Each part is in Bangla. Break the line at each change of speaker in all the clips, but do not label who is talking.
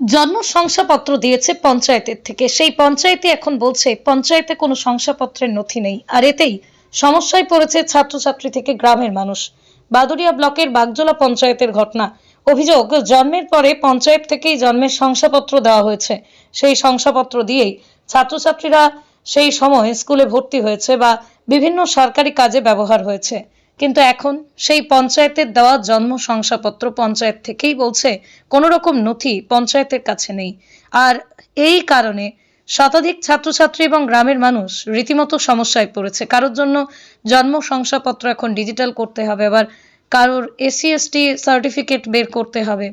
জন্ম শংসাপত্র দিয়েছে পঞ্চায়েতের থেকে। সেই পঞ্চায়েতে এখন বলছে, পঞ্চায়েতে কোনো শংসাপত্রের নথি নেই। আর এতেই সমস্যায় পড়েছে ছাত্রছাত্রী থেকে গ্রামের মানুষ। বাদুরিয়া ব্লকের বাগজোলা পঞ্চায়েতের ঘটনা। অভিযোগ, জন্মের পরে পঞ্চায়েত থেকেই জন্মের শংসাপত্র দেওয়া হয়েছে। সেই শংসাপত্র দিয়েই ছাত্রছাত্রীরা সেই সময় স্কুলে ভর্তি হয়েছে বা বিভিন্ন সরকারি কাজে ব্যবহার হয়েছে। কিন্তু এখন সেই পঞ্চায়েতের দেওয়া জন্ম শংসাপত্র পঞ্চায়েত থেকেই বলছে কোনো রকম নথি পঞ্চায়েতের কাছে নেই। আর এই কারণে শতাধিক ছাত্রছাত্রী এবং গ্রামের মানুষ রীতিমতো সমস্যায় পড়েছে। কারোর জন্য জন্ম শংসাপত্র এখন ডিজিটাল করতে হবে, আবার কারোর এসসি, এসটি সার্টিফিকেট বের করতে হবে।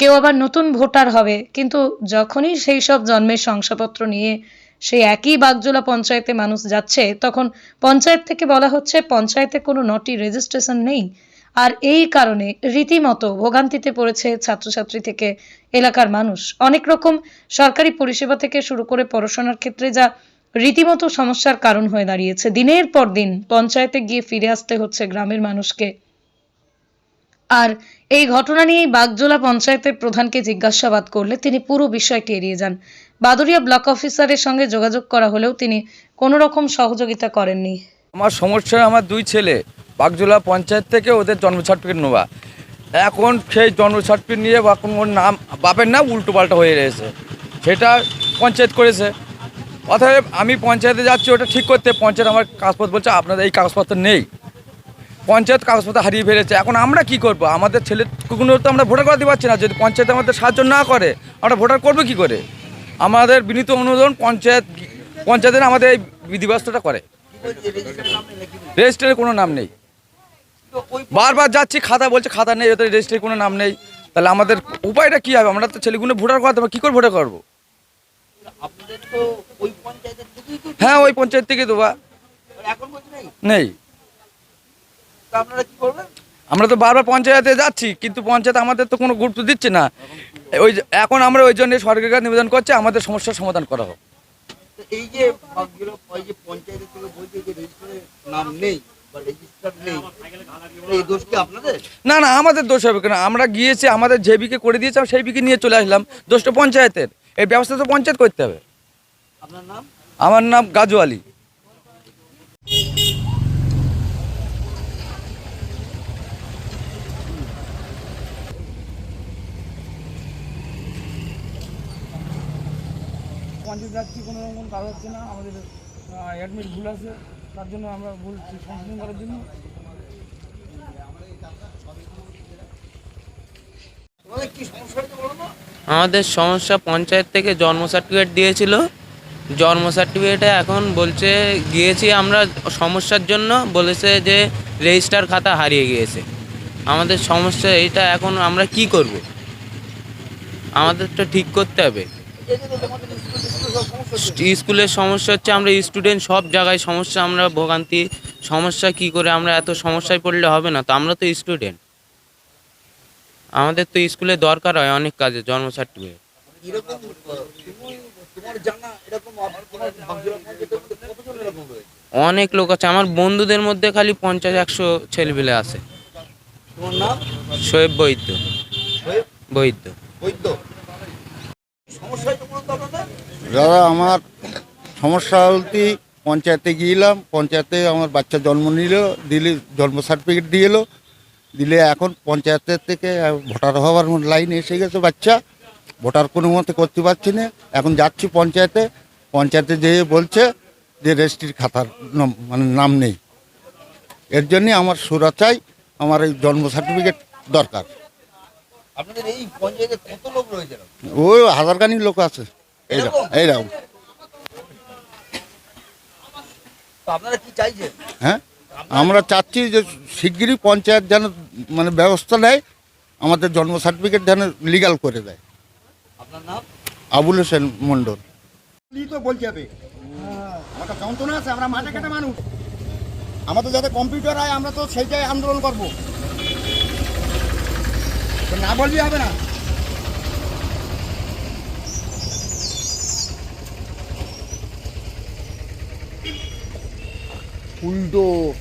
কেউ আবার নতুন ভোটার হবে, কিন্তু যখনই সেই সব জন্মের শংসাপত্র নিয়ে সেই একই বাগজোলা পঞ্চায়েতে মানুষ যাচ্ছে, তখন পঞ্চায়েত থেকে বলা হচ্ছে পঞ্চায়েতে কোনো নটি রেজিস্ট্রেশন নেই। আর এই কারণে রীতিমতো ভোগান্তিতে পড়েছে ছাত্রছাত্রী থেকে এলাকার মানুষ। অনেক রকম সরকারি পরিষেবা থেকে শুরু করে পড়াশোনার ক্ষেত্রে যা রীতিমতো সমস্যার কারণ হয়ে দাঁড়িয়েছে। দিনের পর দিন পঞ্চায়েতে গিয়ে ফিরে আসতে হচ্ছে গ্রামের মানুষকে। আর এই ঘটনা নিয়েই বাগজোলা পঞ্চায়েতের প্রধানকে জিজ্ঞাসাবাদ করলে তিনি পুরো বিষয়টি এড়িয়ে যান। বাদুরিয়া ব্লক অফিসারের সঙ্গে যোগাযোগ করা হলেও তিনি কোনো রকম সহযোগিতা করেননি।
আমার সমস্যা, আমার দুই ছেলে, বাগজোলা পঞ্চায়েত থেকে ওদের জন্ম সার্টিফিকেট নেওয়া। এখন সেই জন্ম সার্টিফিকেট নিয়ে এখন ওর নাম, বাপের নাম উল্টো পাল্টা হয়ে রয়েছে সেটা পঞ্চায়েত করেছে। অতএব আমি পঞ্চায়েতে যাচ্ছি, ওটা ঠিক করতে পঞ্চায়েত আমার কাগজপত্র বলছে, আপনাদের এই কাগজপত্র নেই। পঞ্চায়েত কাগজপত্র হারিয়ে ফেলেছে। এখন আমরা কি করব? আমাদের ছেলে ছেলেগুলো তো আমরা ভোটার করাতে পারছি না। যদি পঞ্চায়েত আমাদের সাহায্য না করে আমরা ভোটার করব কি করে? আমাদের বিনীত অনুরোধ পঞ্চায়েত পঞ্চায়েতের আমাদের এই বিধিব্যবস্থাটা করে। রেজিস্টারে কোনো নাম নেই। বারবার যাচ্ছি খাতা বলছে খাতা নেই ওদের রেজিস্টারে কোনো নাম নেই। তাহলে আমাদের উপায়টা কি হবে? আমরা তো ছেলেগুলো ভোটার করাতে পারব কী করে ভোটার করব? হ্যাঁ ওই পঞ্চায়েত থেকে দেবা
নেই। আপনারা কি করবেন?
আমরা তো বারবার পঞ্চায়েতে যাচ্ছি কিন্তু পঞ্চায়েত আমাদের তো কোনো গুরুত্ব দিচ্ছে না। ওই যে- এখন আমরা ওই জন্য সরকারের কাছে নিবেদন করছি আমাদের সমস্যার সমাধান করা হোক।
এই যে পঞ্চায়েতের থেকে বলছে যে নাম নেই
না না আমাদের দোষ হবে কেন? আমরা গিয়েছি আমাদের যে বিকে করে দিয়েছে সেই বিকে নিয়ে চলে আসলাম। দোষটা পঞ্চায়েতের। এই ব্যবস্থা তো পঞ্চায়েত করতে হবে।
আপনার নাম?
আমার নাম গাজু আলী।
পঞ্চায়েত যাচ্ছি, কোনো রকম কাজ হচ্ছে না। আমাদের অ্যাডমিট ভুল আছে, তার জন্য আমরা ভুল সংশোধন করার জন্য।
আমাদের সমস্যা পঞ্চায়েত থেকে জন্ম সার্টিফিকেট দিয়েছিল। জন্ম সার্টিফিকেটে এখন বলছে, গিয়েছি আমরা সমস্যার জন্য, বলেছে যে রেজিস্টার খাতা হারিয়ে গিয়েছে। আমাদের সমস্যা এইটা এখন আমরা কি করব? আমাদের তো ঠিক করতে হবে। স্কুলের সমস্যা হচ্ছে আমরা স্টুডেন্ট সব জায়গায় সমস্যা আমরা ভোগান্তি। সমস্যা কি করে আমরা এত সমস্যায় পড়লে হবে না? তো আমরা তো স্টুডেন্ট। আমাদের তো স্কুলে দরকার হয় অনেক কাজে জন্ম সার্টিফিকেট অনেক লোক আছে। আমার বন্ধুদের মধ্যে খালি পঞ্চাশ একশো ছেলেপিলে আছে। শোয়েব? বৈদ্য। বৈদ্য
বৈদ্য সমস্যা হচ্ছে বলুন তো আপনাদের
দাদা আমার সমস্যা বলতে পঞ্চায়েতে গিয়েলাম পঞ্চায়েতে আমার বাচ্চা জন্ম নিল দিলে জন্ম সার্টিফিকেট দিয়ে এলো দিলে এখন পঞ্চায়েতের থেকে ভোটার হওয়ার লাইন এসে গেছে বাচ্চা ভোটার কোনো মতে করতে পারছি না এখন যাচ্ছি পঞ্চায়েতে পঞ্চায়েতে যেয়ে বলছে যে রেজিস্ট্রির খাতার মানে নাম নেই। এর জন্যে আমার সুরা চাই আমার এই জন্ম সার্টিফিকেট দরকার।
আপনাদের এই পঞ্চায়েতে কত লোক রয়েছে?
ওই হাজারখানি লোক আছে।
তো আপনারা কি চাইছেন?
হ্যাঁ? আমরা চাচ্ছি যে শিগগিরই পঞ্চায়েত যেন মানে ব্যবস্থা নেয় আমাদের জন্ম সার্টিফিকেট যেন লিগাল করে দেয়।
আপনার নাম?
আবুল হোসেন মণ্ডল।
তো বলতে হবে আমাদের যন্ত্রণা আছে আমরা মাঠে কাটা মানুষ। আমাদের যাতে কম্পিউটার হয় আমরা তো সেইটাই আন্দোলন করব। না বলবি হবে না। 골도